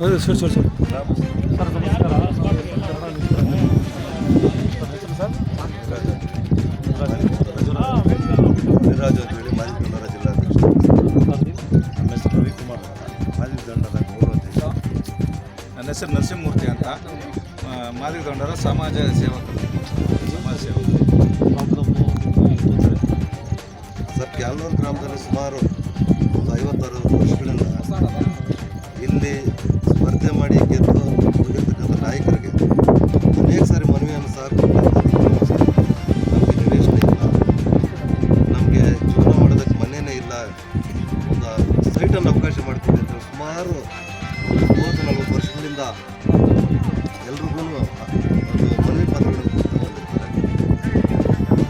ಹೌದು sir sir sir. Sir ನಮಸ್ಕಾರ. Kannada news ವೀರರಾಜು ಅಂತೇಳಿ ಮಾಜಿ ಕನ್ನಡ ಜಿಲ್ಲಾಧ್ಯಕ್ಷ ನಮ್ಮ ಹೆಸರು ರವಿಕುಮಾರ್ ಮಾಜಿ ದಂಡದ ಗೌರವಾಧ್ಯಕ್ಷ ನನ್ನ ಹೆಸರು ನರಸಿಂಹಮೂರ್ತಿ ಅಂತ. ಮಾದಿ ದಂಡರ ಸಮಾಜ ಸೇವಕರು ಸಮಾಜ ಸೇವಕರು ತೊಂದರೆ ಸರ್ ಕ್ಯಾಲ್ನೂರು ಗ್ರಾಮದಲ್ಲಿ ಸುಮಾರು ಒಂದು ಐವತ್ತಾರು ವರ್ಷಗಳಿಂದ ಇಲ್ಲಿ ಸ್ಪರ್ಧೆ ಮಾಡಿ ಗೆದ್ದು ನಾಯಕರಿಗೆ ಅನೇಕ ಸಾರಿ ಮನವಿಯನ್ನು ಸಹ ನಮಗೆ ನಿವೇಶನ ಇಲ್ಲ. ನಮಗೆ ಜೀವನ ಮಾಡೋದಕ್ಕೆ ಮನೆಯೇ ಇಲ್ಲ. ಒಂದು ಸೈಟನ್ನು ಅವಕಾಶ ಮಾಡಿಕೊಡಿ ಅಂತ ಸುಮಾರು ಮೂವತ್ತು ನಲವತ್ತು ವರ್ಷಗಳಿಂದ ಎಲ್ರಿಗೂ ಒಂದು ಮನವಿ ಪತ್ರಗಳನ್ನು ಕೊಡ್ತಾ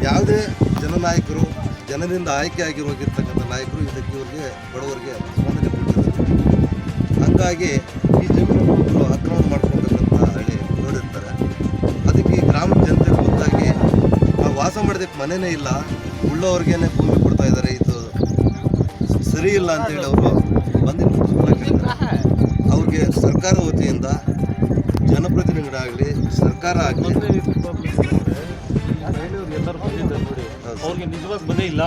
ಯಾವುದೇ ಜನನಾಯಕರು, ಜನರಿಂದ ಆಯ್ಕೆ ಆಗಿ ಹೋಗಿರ್ತಕ್ಕಂಥ ನಾಯಕರು ಇದಕ್ಕೆ ಇವರಿಗೆ ಬಡವರಿಗೆ ಸ್ಪಂದನೆ ಕೊಟ್ಟಿದ್ದಾರೆ. ಹಂಗಾಗಿ ಈ ಜಮೀನು ಆಕ್ರಮಣ ಮಾಡ್ಕೊಬೇಕಂತ ಹೇಳಿ ನೋಡಿರ್ತಾರೆ. ಅದಕ್ಕೆ ಗ್ರಾಮದ ಜನತೆ ಗೊತ್ತಾಗಿ ನಾವು ವಾಸ ಮಾಡೋದಕ್ಕೆ ಮನೆಯೇ ಇಲ್ಲ ಉಳ್ಳೋರ್ಗೇನೆ ಭೂಮಿ ಕೊಡ್ತಾ ಇದ್ದಾರೆ, ಇದು ಸರಿ ಇಲ್ಲ ಅಂತೇಳಿ ಅವರು ಬಂದು ಅವ್ರಿಗೆ ಸರ್ಕಾರ ವತಿಯಿಂದ ಜನಪ್ರತಿನಿಧಿಗಳಾಗಲಿ, ಸರ್ಕಾರ ಆಗಲಿ ಎಲ್ಲರೂ ಬಂದಿದ್ದಾರೆ ನೋಡಿ. ಅವ್ರಿಗೆ ನಿಜವಾಗಿ ಮನೆ ಇಲ್ಲ.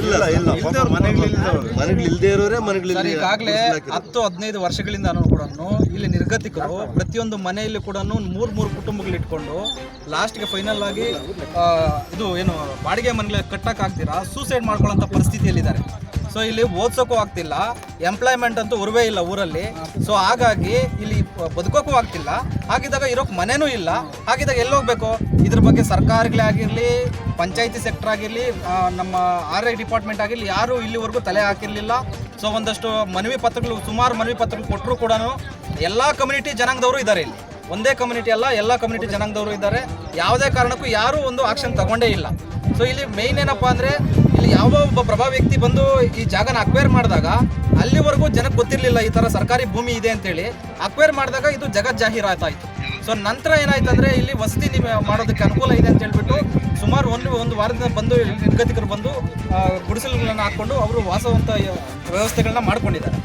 ಇಲ್ಲ ಇಲ್ಲ. ಮನೆಗಳು ಇಲ್ಲದೆ ಇರೋರೇ ಈಗಾಗಲೇ ಹತ್ತು ಹದಿನೈದು ವರ್ಷಗಳಿಂದ ಕೂಡ ಇಲ್ಲಿ ನಿರ್ಗತಿಕರು ಪ್ರತಿಯೊಂದು ಮನೆಯಲ್ಲಿ ಕೂಡ ಮೂರ್ ಮೂರು ಕುಟುಂಬಗಳು ಇಟ್ಕೊಂಡು ಲಾಸ್ಟ್ಗೆ ಫೈನಲ್ ಆಗಿ ಆ, ಇದು ಏನು ಬಾಡಿಗೆ ಮನೆಗಳ ಕಟ್ಟಕ್ ಆಗ್ತೀರಾ ಸೂಸೈಡ್ ಮಾಡ್ಕೊಳ್ಳೋಂಥ ಪರಿಸ್ಥಿತಿಯಲ್ಲಿದ್ದಾರೆ. ಸೊ ಇಲ್ಲಿ ಓದ್ಸೋಕ್ಕೂ ಆಗ್ತಿಲ್ಲ. ಎಂಪ್ಲಾಯ್ಮೆಂಟ್ ಅಂತೂ ಉರುವೇ ಇಲ್ಲ ಊರಲ್ಲಿ. ಸೊ ಹಾಗಾಗಿ ಇಲ್ಲಿ ಬದುಕೋಕ್ಕೂ ಆಗ್ತಿಲ್ಲ. ಹಾಗಿದ್ದಾಗ ಇರೋಕೆ ಮನೆನೂ ಇಲ್ಲ. ಹಾಗಿದ್ದಾಗ ಎಲ್ಲಿ ಹೋಗ್ಬೇಕು? ಇದ್ರ ಬಗ್ಗೆ ಸರ್ಕಾರಗಳೇ ಆಗಿರಲಿ, ಪಂಚಾಯತಿ ಸೆಕ್ಟರ್ ಆಗಿರಲಿ ನಮ್ಮ ಆರ್ ಐ ಡಿಪಾರ್ಟ್ಮೆಂಟ್ ಆಗಿರಲಿ, ಯಾರು ಇಲ್ಲಿವರೆಗೂ ತಲೆ ಹಾಕಿರಲಿಲ್ಲ. ಸೊ ಒಂದಷ್ಟು ಮನವಿ ಪತ್ರಗಳು, ಸುಮಾರು ಮನವಿ ಪತ್ರಗಳು ಕೊಟ್ಟರು ಕೂಡ ಎಲ್ಲ ಕಮ್ಯುನಿಟಿ ಜನಾಂಗದವರು ಇದ್ದಾರೆ ಇಲ್ಲಿ. ಒಂದೇ ಕಮ್ಯುನಿಟಿ ಅಲ್ಲ, ಎಲ್ಲ ಕಮ್ಯುನಿಟಿ ಜನಾಂಗದವರು ಇದ್ದಾರೆ. ಯಾವುದೇ ಕಾರಣಕ್ಕೂ ಯಾರೂ ಒಂದು ಆಕ್ಷನ್ ತಗೊಂಡೇ ಇಲ್ಲ. ಸೊ ಇಲ್ಲಿ ಮೇಯ್ನ್ ಏನಪ್ಪಾ ಅಂದರೆ ಯಾವ ಒಬ್ಬ ಪ್ರಭಾವ ವ್ಯಕ್ತಿ ಬಂದು ಈ ಜಾಗನ ಅಕ್ವೈರ್ ಮಾಡಿದಾಗ ಅಲ್ಲಿವರೆಗೂ ಜನಕ್ಕೆ ಗೊತ್ತಿರಲಿಲ್ಲ ಈ ಥರ ಸರ್ಕಾರಿ ಭೂಮಿ ಇದೆ ಅಂತೇಳಿ. ಅಕ್ವೈರ್ ಮಾಡಿದಾಗ ಇದು ಜಗತ್ ಜಾಹೀರಾತಾಯಿತು. ಸೊ ನಂತರ ಏನಾಯ್ತು ಅಂದರೆ ಇಲ್ಲಿ ವಸತಿ ನಿಮಗೆ ಮಾಡೋದಕ್ಕೆ ಅನುಕೂಲ ಇದೆ ಅಂತ ಹೇಳ್ಬಿಟ್ಟು ಸುಮಾರು ಒಂದು ಒಂದು ವಾರದಿಂದ ಬಂದು ನಿರ್ಗತಿಕರು ಬಂದು ಗುಡಿಸಲುಗಳನ್ನು ಹಾಕ್ಕೊಂಡು ಅವರು ವಾಸವಂತ ವ್ಯವಸ್ಥೆಗಳನ್ನ ಮಾಡ್ಕೊಂಡಿದ್ದಾರೆ.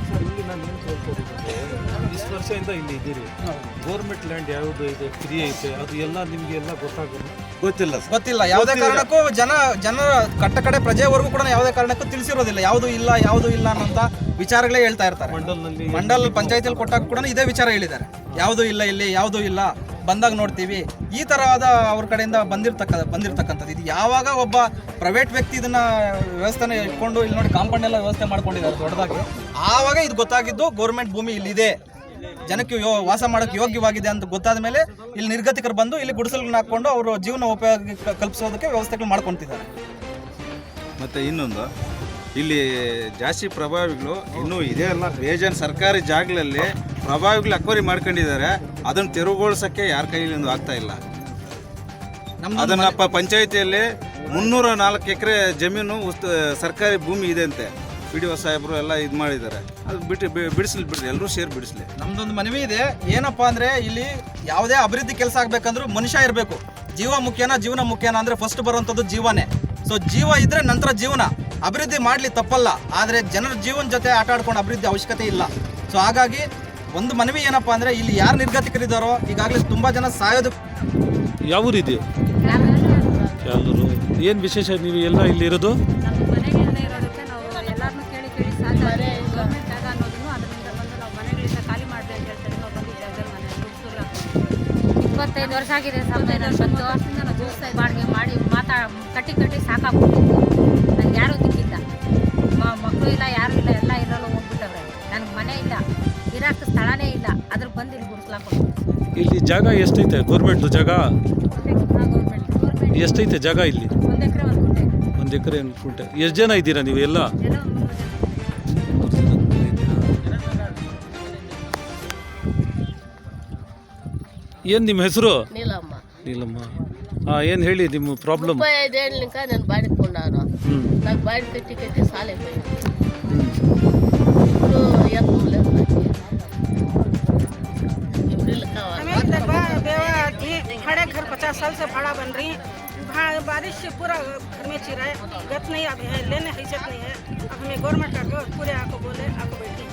ಇಷ್ಟು ವರ್ಷದಿಂದ ಇಲ್ಲಿ ಇದ್ದೀರಿ. ಗೋರ್ಮೆಂಟ್ ಲ್ಯಾಂಡ್ ಯಾವುದು ಇದೆ ಫ್ರೀ ಐತೆ ಅದು ಎಲ್ಲ ನಿಮಗೆ ಎಲ್ಲ ಗೊತ್ತಾಗಲ್ಲ ಗೊತ್ತಿಲ್ಲ ಸರ್. ಗೊತ್ತಿಲ್ಲ. ಯಾವುದೇ ಕಾರಣಕ್ಕೂ ಜನ ಜನರ ಕಟ್ಟ ಕಡೆ ಪ್ರಜೆವರೆಗೂ ಕೂಡ ಯಾವುದೇ ಕಾರಣಕ್ಕೂ ತಿಳಿಸಿರೋದಿಲ್ಲ. ಯಾವುದು ಇಲ್ಲ ಯಾವುದು ಇಲ್ಲ ಅನ್ನೋಂಥ ವಿಚಾರಗಳೇ ಹೇಳ್ತಾ ಇರ್ತಾರೆ. ಮಂಡಲ್ನಲ್ಲಿ ಮಂಡಲ್ ಪಂಚಾಯತಿಯಲ್ಲಿ ಕೊಟ್ಟಾಗ ಕೂಡ ಇದೇ ವಿಚಾರ ಹೇಳಿದ್ದಾರೆ. ಯಾವುದು ಇಲ್ಲ ಇಲ್ಲಿ ಯಾವುದು ಇಲ್ಲ ಬಂದಾಗ ನೋಡ್ತೀವಿ. ಈ ತರವಾದ ಅವ್ರ ಕಡೆಯಿಂದ ಬಂದಿರ್ತಕ್ಕ ಬಂದಿರ್ತಕ್ಕಂಥದ್ದು. ಇದು ಯಾವಾಗ ಒಬ್ಬ ಪ್ರೈವೇಟ್ ವ್ಯಕ್ತಿ ಇದನ್ನ ವ್ಯವಸ್ಥೆನ ಇಟ್ಕೊಂಡು ಇಲ್ಲಿ ನೋಡಿ ಕಾಂಪೌಂಡ್ ಎಲ್ಲ ವ್ಯವಸ್ಥೆ ಮಾಡ್ಕೊಂಡಿದ್ದಾರೆ ದೊಡ್ಡದಾಗಿ. ಆವಾಗ ಇದು ಗೊತ್ತಾಗಿದ್ದು ಗೌರ್ಮೆಂಟ್ ಭೂಮಿ ಇಲ್ಲಿದೆ. ಜನಕ್ಕೆ ಯೋ ವಾಸ ಮಾಡೋಕ್ಕೆ ಯೋಗ್ಯವಾಗಿದೆ ಅಂತ ಗೊತ್ತಾದ ಮೇಲೆ ಇಲ್ಲಿ ನಿರ್ಗತಿಕರು ಬಂದು ಇಲ್ಲಿ ಗುಡಿಸಲನ್ನ ಹಾಕೊಂಡು ಅವರು ಜೀವನ ಉಪಯೋಗ ಕಲ್ಪಿಸೋದಕ್ಕೆ ವ್ಯವಸ್ಥೆಗಳು ಮಾಡ್ಕೊತಿದ್ದಾರೆ ಮತ್ತು ಇನ್ನೊಂದು ಇಲ್ಲಿ ಜಾಸ್ತಿ ಪ್ರಭಾವಿಗಳು ಇನ್ನೂ ಇದೇ ಅಲ್ಲ ಬೇಜನ್ ಸರ್ಕಾರಿ ಜಾಗಗಳಲ್ಲಿ ಪ್ರಭಾವಿಗಳು ಅಕ್ವರಿ ಮಾಡ್ಕೊಂಡಿದ್ದಾರೆ. ಅದನ್ನು ತೆರವುಗೊಳಿಸೋಕ್ಕೆ ಯಾರ ಕೈಲಿಂದ ಆಗ್ತಾ ಇಲ್ಲ. ಅದನ್ನ ಪಂಚಾಯಿತಿಯಲ್ಲಿ ಮುನ್ನೂರ ನಾಲ್ಕು ಎಕರೆ ಜಮೀನು ಸರ್ಕಾರಿ ಭೂಮಿ ಇದೆ ಅಂತೆ. ಪಿ ಡಿ ಒ ಸಾಹೇಬರು ಎಲ್ಲ ಇದು ಮಾಡಿದ್ದಾರೆ. ಅದು ಬಿಟ್ಟು ಬಿಡಿಸ್ಲಿ ಬಿಡ್ರಿ ಎಲ್ಲರೂ ಸೇರಿ ಬಿಡಿಸ್ಲಿ. ನಮ್ದೊಂದು ಮನವಿ ಇದೆ ಏನಪ್ಪಾ ಅಂದ್ರೆ ಇಲ್ಲಿ ಯಾವುದೇ ಅಭಿವೃದ್ಧಿ ಕೆಲಸ ಆಗ್ಬೇಕಂದ್ರೂ ಮನುಷ್ಯ ಇರಬೇಕು. ಜೀವ ಮುಖ್ಯನಾ ಜೀವನ ಮುಖ್ಯನಾ ಅಂದ್ರೆ ಫಸ್ಟ್ ಬರುವಂಥದ್ದು ಜೀವನೇ. ಸೊ ಜೀವ ಇದ್ರೆ ನಂತರ ಜೀವನ. ಅಭಿವೃದ್ಧಿ ಮಾಡಲಿ ತಪ್ಪಲ್ಲ ಆದರೆ ಜನರ ಜೀವನ ಜೊತೆ ಆಟ ಆಡ್ಕೊಂಡು ಅಭಿವೃದ್ಧಿ ಅವಶ್ಯಕತೆ ಇಲ್ಲ. ಸೊ ಹಾಗಾಗಿ ಒಂದು ಮನವಿ ಏನಪ್ಪಾ ಅಂದ್ರೆ ಇಲ್ಲಿ ಯಾರು ನಿರ್ಗತಿಕರಿದ್ದಾರೋ ಈಗಾಗಲೇ ತುಂಬಾ ಜನ ಸಾಯೋದು ಯಾವ ರೀತಿ ಎಲ್ಲರೂ ಏನು ವಿಶೇಷ ನೀವು ಎಲ್ಲ ಇಲ್ಲಿ ಇಪ್ಪತ್ತೈದು ವರ್ಷ ಆಗಿದೆ ಬಂದು. ಬಾಡಿಗೆ ಮಾಡಿ ಮಾತಾ ಕಟ್ಟಿ ಕಟ್ಟಿ ಸಾಕಾಗ್ಬಿಟ್ಟಿತ್ತು. ನನಗೆ ಯಾರೂ ದಿಕ್ಕಿಲ್ಲ ಮಕ್ಕಳು ಇಲ್ಲ ಯಾರೂ ಇಲ್ಲ ಎಲ್ಲ ಇರೋಲ್ಲ ಹೋಗ್ಬಿಟ್ಟವ್ರೆ. ನನಗೆ ಮನೆ ಇಲ್ಲ ಇರೋಕ್ಕೆ ಸ್ಥಳನೇ ಇಲ್ಲ. ಅದ್ರ ಬಂದು ಇಲ್ಲಿ ಗುಡಿಸ್ಲಾಕೊಂಡು ಇಲ್ಲಿ ಜಾಗ ಎಷ್ಟೈತೆ? ಗೌರ್ಮೆಂಟ್ದು ಜಾಗ? ಎಷ್ಟೈತೆ ಜಾಗ ಇಲ್ಲಿ? ಒಂದು ಎಕರೆ ಒಂದು ಗುಂಟೆ. ಎಕರೆ ಎಷ್ಟು ಜನ ಇದ್ದೀರಾ ನೀವು ಎಲ್ಲ? ಏನು ನಿಮ್ಮ ಹೆಸರು ನೀಲಮ್ಮ ನೀಲಮ್ಮ ಹಾಂ ಏನು ಹೇಳಿ ನಿಮ್ಮ ಪ್ರಾಬ್ಲಮ್ ముప్పై ఐదేళ్ళు ఇంకా నేను బాడుకున్నాను ಹ್ಞೂ నాకు బయట కట్టి కట్టి సాలైపోయింది ఇప్పుడు ఎక్కం లేదు నాకు ఇప్పుడు ఇల్లు కావాలి हमें इधर बा- बेवा थी खड़े घर पचास साल से भाड़ा बन रही भा- बारिश से पूरा घर में चिरा है गत नहीं अब है लेने हैसियत नहीं है अब हमें गवर्नमेंट का पूरे आको बोले आको बैठी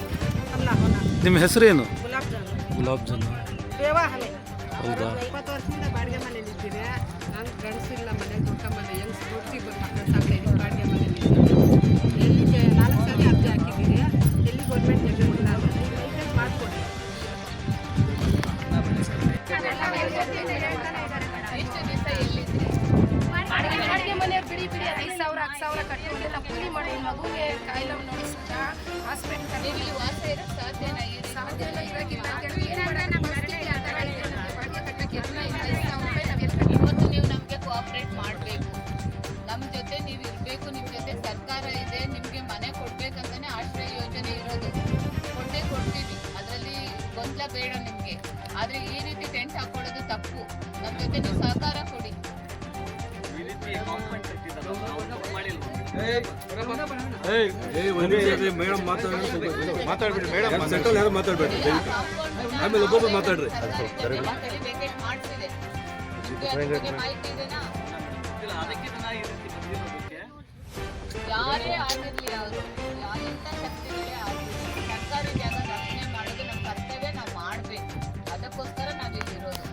अब ना होना ನಿಮ್ಮ ಹೆಸರೇನು गुलाब जामुन ಗುಲಾಬ್ ಜಾಮೂನ್ बेवा हमें ಹೌದಾ? ಇಪ್ಪತ್ತು ವರ್ಷದಿಂದ ಬಾಡಿಗೆ ಮನೇಲಿ ನಾನು ಇಲ್ಲ ಮನೆ ದೊಡ್ಡ ಮನೆ ಹೆಂಗ್ ಮಕ್ಕಳು ಸಾಕಿ ಬಾಡಿಗೆ ಮನೇಲಿ ಎಲ್ಲಿಗೆ ನಾಲ್ಕು ಸಲ ಅರ್ಜಿ ಹಾಕಿದ್ದೀನಿ ಎಲ್ಲಿ ಗೌರ್ಮೆಂಟ್ ಇಲ್ಲ ಮಾಡಿಕೊಡಿ ದಿವಸ ಎಲ್ಲಿದ್ರಿ ಬಾಡಿಗೆ ಮನೆ ಬಿಡಿ ಬಿಡಿ ಐದು ಸಾವಿರ ಹತ್ತು ಸಾವಿರ ಕಟ್ಟಿಲ್ಲ ಕೂಲಿ ಮಾಡಿ ಮಗುಗೆ ಕಾಯಿಲೆ ನೋಡಿಸ್ತಾ ಹಾಸ್ಪಿಟಲ್ ಇಲ್ಲಿ. ವಾಸ ಇರೋಕ್ಕೆ ಸಾಧ್ಯನಾ ಇಲ್ಲ. ಇರೋಕ್ಕಿಲ್ಲ ಇರಬೇಕು ನಿಮ್ಮ ಜೊತೆ ಸರ್ಕಾರ ಇದೆ ನಿಮಗೆ ಮನೆ ಕೊಡ್ಬೇಕಂತಾನೆ ಆಶ್ರಯ ಯೋಜನೆ ಇರೋದು. ಕೊಟ್ಟೇ ಕೊಡ್ತೀವಿ. ಅದರಲ್ಲಿ ಗೊಂದಲ ಬೇಡ ನಿಮಗೆ. ಆದರೆ ಈ ರೀತಿ ಟೆಂಟ್ ಹಾಕೊಳ್ಳೋದು ತಪ್ಪು. ನಮ್ಮ ಜೊತೆ ನೀವು ಸಹಕಾರ ಕೊಡಿ. ಮೇಡಮ್ ಮಾತಾಡ್ಬಿಡಿ. ಮೇಡಮ್ ಸೆಂಟ್ರಲ್ ಯಾರು ಮಾತಾಡ್ಬೇಡಿ ಆಮೇಲೆ ಒಬ್ಬೊಬ್ರು ಮಾತಾಡ್ರಿ ಮಾಹಿತಿ ಇದೆನಾ? ಯಾರೇ ಆಗಿರಲಿ ಅವರು ಯಾರಿಂದ ಶಕ್ತಿಗಳೇ ಆಗಿರಲಿ ಸರ್ಕಾರಿ ಜಾಗ ರಕ್ಷಣೆ ಮಾಡೋದು ನಮ್ಮ ಕರ್ತವ್ಯ ನಾವು ಮಾಡಬೇಕು. ಅದಕ್ಕೋಸ್ಕರ ನಾವು ಇಲ್ಲಿರೋದು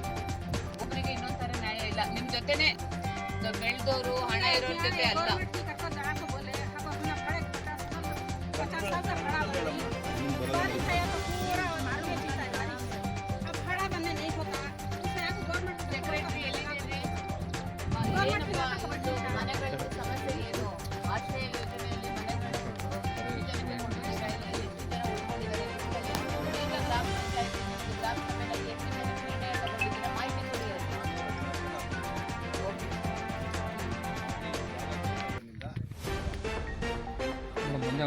ಒಬ್ಬರಿಗೆ ಇನ್ನೊಂಥರ ನ್ಯಾಯ ಇಲ್ಲ. ನಿಮ್ಮ ಜೊತೆನೆ ಬೆಳೆದವರು ಹಣ ಇರೋರ ಜೊತೆ ಅಲ್ಲ. ಬड़ा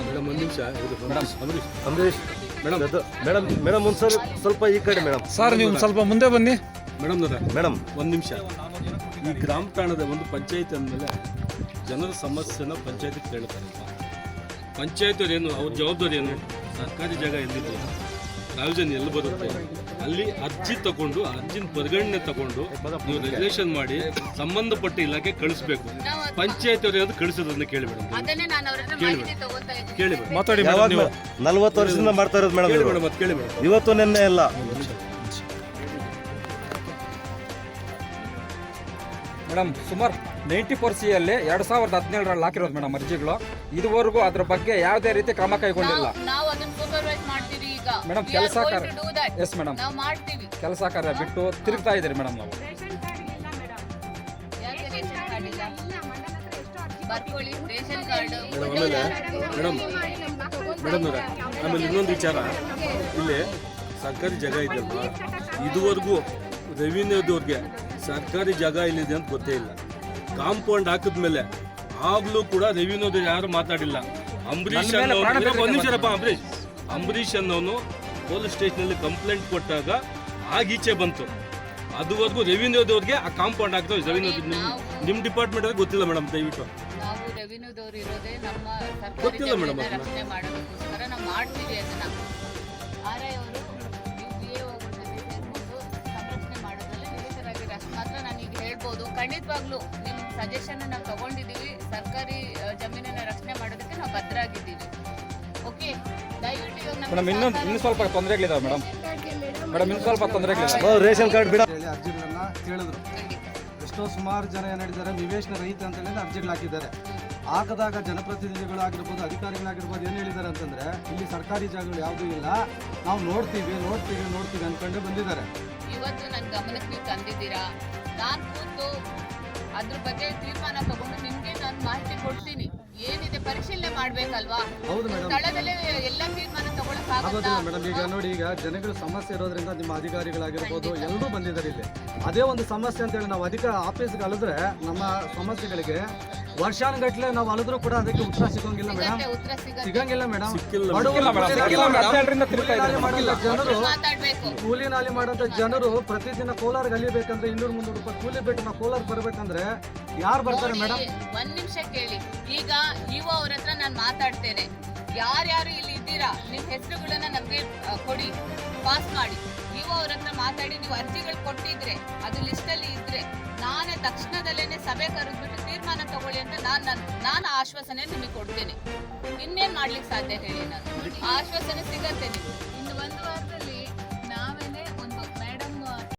ಮೇಡಮ್ ಒಂದು ನಿಮಿಷ ಅಂಬರೀಶ್ ಮೇಡಮ್. ಮೇಡಮ್. ಮೇಡಮ್ ಒಂದು ಸರ್ ಸ್ವಲ್ಪ ಈ ಕಡೆ ಮೇಡಮ್. ಸರ್ ನೀವು ಸ್ವಲ್ಪ ಮುಂದೆ ಬನ್ನಿ. Madam madam. ಒಂದು ನಿಮಿಷ. ಈ ಗ್ರಾಮ ಠಾಣದ ಒಂದು ಪಂಚಾಯತ್ ಅಂದಮೇಲೆ ಜನರ ಸಮಸ್ಯೆನ ಪಂಚಾಯತ್ ಕೇಳ್ತಾರೆ ಪಂಚಾಯತ್ ಏನು ಅವ್ರ ಜವಾಬ್ದಾರಿ ಏನು? ಸರ್ಕಾರಿ ಜಾಗ ಎಲ್ಲಿದೆ? ಪ್ರಾವಿಷನ್ ಎಲ್ಲಿ ಬರುತ್ತೆ? ಅಲ್ಲಿ ಅರ್ಜಿ ತಗೊಂಡು ಅರ್ಜಿನ ಪರಿಗಣನೆ ತಗೊಂಡು ನೀವು ರೆಗ್ಯುಲೇಷನ್ ಮಾಡಿ ಸಂಬಂಧಪಟ್ಟ ಇಲಾಖೆ ಕಳಿಸ್ಬೇಕು. ಪಂಚಾಯತ್ ಅವರು ಯಾವ್ದು ಕಳಿಸೋದನ್ನ ಕೇಳಿ ಮೇಡಮ್ ಅದನ್ನೇ ನಾನು ಅವ್ರ ಹತ್ರ ಮಾಹಿತಿ ತಗೋತಾ ಇದ್ದೀನಿ. ಕೇಳಿ ಮಾತಾಡಿ ನೀವು. ನಲ್ವತ್ತು ವರ್ಷದಿಂದ ಮಾಡ್ತಾ ಇರೋದು ಮೇಡಮ್ ಕೇಳಿ ಇವರು. ಮೇಡಮ್ ಅದು ಕೇಳಿ ಮೇಡಮ್ ಇವತ್ತು ನಿನ್ನೆ ಎಲ್ಲ ಮೇಡಮ್ ಸುಮಾರು ನೈಂಟಿ ಫೋರ್ ಸಿ ಅಲ್ಲಿ ಎರಡು ಸಾವಿರದ ಹದಿನೇಳರಲ್ಲಿ ಹಾಕಿರೋದು ಮೇಡಮ್ ಅರ್ಜಿಗಳು. ಇದುವರೆಗೂ ಅದ್ರ ಬಗ್ಗೆ ಯಾವುದೇ ರೀತಿ ಕ್ರಮ ಕೈಗೊಂಡಿಲ್ಲ. ಮೇಡಮ್ ಕೆಲಸ ಕಾರ್ಯ. ಎಸ್ ಮೇಡಮ್ ನಾವು ಮಾಡ್ತೀವಿ. ಕೆಲಸ ಕಾರ್ಯ ಬಿಟ್ಟು ತಿರುಗ್ತಾ ಇದ್ದೀರಿ ಮೇಡಮ್ ನಾವು. ಯಾಕೆ ರೇಷನ್ ಕಾರ್ಡ್ ಇಲ್ಲ? ಬರ್ಕೊಳ್ಳಿ ರೇಷನ್ ಕಾರ್ಡ್. ಮೇಡಮ್ ಮೇಡಮ್ ಆಮೇಲೆ ಇನ್ನೊಂದು ವಿಚಾರ. ಇಲ್ಲಿ ಸರ್ಕಾರಿ ಜಾಗ ಇದೆಯಲ್ಲ ಇದುವರೆಗೂ ರೆವಿನ್ಯೂದವ್ರಿಗೆ ಸರ್ಕಾರಿ ಜಾಗ ಇಲ್ಲಿದೆ ಅಂತ ಗೊತ್ತೇ ಇಲ್ಲ. ಕಾಂಪೌಂಡ್ ಹಾಕಿದ್ಮೇಲೆ ಆಗ್ಲೂ ಕೂಡ ರೆವಿನ್ಯೂದವ್ರು ಯಾರು ಮಾತಾಡಿಲ್ಲ. ಅಂಬರೀಷ್ ಒಂದು ನಿಮಿಷರಪ್ಪ ಅಂಬರೀಷ್. ಅಂಬರೀಷ್ ಅನ್ನೋನು ಪೊಲೀಸ್ ಸ್ಟೇಷನಲ್ಲಿ ಕಂಪ್ಲೇಂಟ್ ಕೊಟ್ಟಾಗ ಆಗೀಚೆ ಬಂತು. ಅದುವರೆಗೂ ರೆವಿನ್ಯೂದವ್ರಿಗೆ ಆ ಕಾಂಪೌಂಡ್ ಆಗ್ತಾವೆ ರೆವಿನ್ಯೂ ನಿಮ್ಮ ಡಿಪಾರ್ಟ್ಮೆಂಟ್ ಗೊತ್ತಿಲ್ಲ ಮೇಡಮ್ ದಯವಿಟ್ಟು. ನಾವು ರೆವಿನ್ಯೂದವ್ರು ಇರೋದೇ ನಮ್ಮ ಸರ್ಕಾರಿ ಗೊತ್ತಿಲ್ಲ ಮೇಡಮ್ ಜಮೀನನ್ನ ಅದನ್ನ. ರಕ್ಷಣೆ ಮಾಡೋದಕ್ಕೋಸ್ಕರ ನಾವು ಮಾಡ್ತೀವಿ ಅದನ್ನ. ಆರ್ ಐ ಅವರು ನೀವು ಬಿ ಎ ಜೊತೆ ಸೇರ್ಕೊಂಡು ಸಂರಕ್ಷಣೆ ಮಾಡೋದ್ರಲ್ಲಿ ನಿರತರಾಗಿರೋ ಅಷ್ಟು ಮಾತ್ರ ನಾನು ಈಗ ಹೇಳ್ಬೋದು. ಖಂಡಿತವಾಗ್ಲೂ ನಿಮ್ಮ ಸಜೆಷನ್ ನಾವು ತಗೊಂಡಿದ್ದೀವಿ. ಸರ್ಕಾರಿ ಆ, ಜಮೀನನ್ನ ರಕ್ಷಣೆ ಮಾಡೋದಕ್ಕೆ ನಾವು ಬದ್ಧರಾಗಿದ್ದೀವಿ. ಓಕೆ ಮೇಡಮ್ ಇನ್ನೊಂದು ಇನ್ನೂ ಇನ್ನು ಸ್ವಲ್ಪ ತೊಂದರೆಗಳಿದಾವೆ ಮೇಡಮ್. ಮೇಡಮ್ ಇನ್ನು ಸ್ವಲ್ಪ ತೊಂದರೆಗಳಿದಾವೆ ಓ, ರೇಷನ್ ಕಾರ್ಡ್ ಬಿಡ ಅರ್ಜಿಗಳನ್ನ ಕೇಳಿದ್ರು. ಎಷ್ಟೋ ಸುಮಾರು ಜನ ಏನು ಹೇಳಿದ್ದಾರೆ ನಿವೇಶನ ರಹಿತ ಅಂತ ಹೇಳಿ ಅರ್ಜಿಗಳು ಹಾಕಿದ್ದಾರೆ. ಹಾಕದಾಗ ಜನಪ್ರತಿನಿಧಿಗಳಾಗಿರ್ಬೋದು ಅಧಿಕಾರಿಗಳಾಗಿರ್ಬೋದು ಏನು ಹೇಳಿದ್ದಾರೆ ಅಂತಂದರೆ ಇಲ್ಲಿ ಸರ್ಕಾರಿ ಜಾಗಗಳು ಯಾವುದೂ ಇಲ್ಲ. ನಾವು ನೋಡ್ತೀವಿ ನೋಡ್ತೀವಿ ನೋಡ್ತೀವಿ ಅಂದ್ಕೊಂಡು ಬಂದಿದ್ದಾರೆ. ಇವತ್ತು ನನ್ನ ಗಮನಕ್ಕೆ ನೀವು ತಂದಿದ್ದೀರಾ? ನಾನು ಕೂತು ಅದ್ರ ಬಗ್ಗೆ ತೀರ್ಮಾನ ತಗೊಂಡು ನಿಮಗೆ ನಾನು ಮಾಹಿತಿ ಕೊಡ್ತೀನಿ. ಪರಿಶೀಲನೆ ಮಾಡ್ಬೇಕಲ್ವಾ? ಹೌದು ಮೇಡಮ್ ಸ್ಥಳದಲ್ಲೇ ಎಲ್ಲ ತೀರ್ಮಾನ ತಗೊಳಕ್ಕಾಗತ್ತಾ ಆಗೋದಿಲ್ಲ ಮೇಡಮ್ ಈಗ ನೋಡಿ ಈಗ ಜನಗಳ ಸಮಸ್ಯೆ ಇರೋದ್ರಿಂದ ನಿಮ್ಮ ಅಧಿಕಾರಿಗಳಾಗಿರ್ಬೋದು ಎಲ್ಲರೂ ಬಂದಿದ್ದಾರೆ ಇಲ್ಲಿ. ಅದೇ ಒಂದು ಸಮಸ್ಯೆ ಅಂತೇಳಿ ನಾವು ಅಧಿಕ ಆಫೀಸ್ಗೆ ಅಲಿದ್ರೆ ನಮ್ಮ ಸಮಸ್ಯೆಗಳಿಗೆ ವರ್ಷಾನುಗಟ್ಲೆ ನಾವು ಅಲದ್ರು ಕೂಡ ಅದಕ್ಕೆ ಉತ್ತರ ಸಿಗೋಂಗಿಲ್ಲ ಮೇಡಮ್ ಸಿಗಂಗಿಲ್ಲ ಮೇಡಮ್ ಜನರು. ಮಾತಾಡ್ಬೇಕು. ಕೂಲಿ ನಾಲಿ ಮಾಡಂತ ಜನರು ಪ್ರತಿದಿನ ಕೋಲಾರ ಅಲಿಬೇಕಂದ್ರೆ ಇನ್ನೂರು ಮುನ್ನೂರು ರೂಪಾಯಿ ಕೂಲಿ ಬಿಟ್ಟು ನಾವು ಕೋಲಾರ್ ಬರ್ಬೇಕಂದ್ರೆ ಯಾರು ಬರ್ತಾರೆ ಮೇಡಮ್ ಒಂದ್ ನಿಮಿಷ ಕೇಳಿ. ಈಗ ನೀವು ಅವ್ರ ಹತ್ರ ನಾನು ಮಾತಾಡ್ತೇನೆ. ಯಾರ್ಯಾರು ಇಲ್ಲಿ ಇದ್ದೀರಾ? ನಿಮ್ಮ ಹೆಸರುಗಳನ್ನ ನಮಗೆ ಕೊಡಿ. ಪಾಸ್ ಮಾಡಿ. ನೀವು ಅವ್ರ ಹತ್ರ ಮಾತಾಡಿ, ನೀವು ಅರ್ಜಿಗಳು ಕೊಟ್ಟಿದ್ರೆ, ಅದು ಲಿಸ್ಟ್ ಅಲ್ಲಿ ಇದ್ರೆ ನಾನೇ ತಕ್ಷಣದಲ್ಲೇನೆ ಸಭೆ ಕರೆದ್ಬಿಟ್ಟು ತೀರ್ಮಾನ ತಗೊಳ್ಳಿ ಅಂತ ನಾನು ನಾನು ನಾನು ಆಶ್ವಾಸನೆ ನಿಮಗೆ ಕೊಡ್ತೇನೆ. ಇನ್ನೇನ್ ಮಾಡ್ಲಿಕ್ಕೆ ಸಾಧ್ಯ ಹೇಳಿ ನಾನು? ಆಶ್ವಾಸನೆ ಸಿಗತ್ತೆ ನಿಮ್ಗೆ.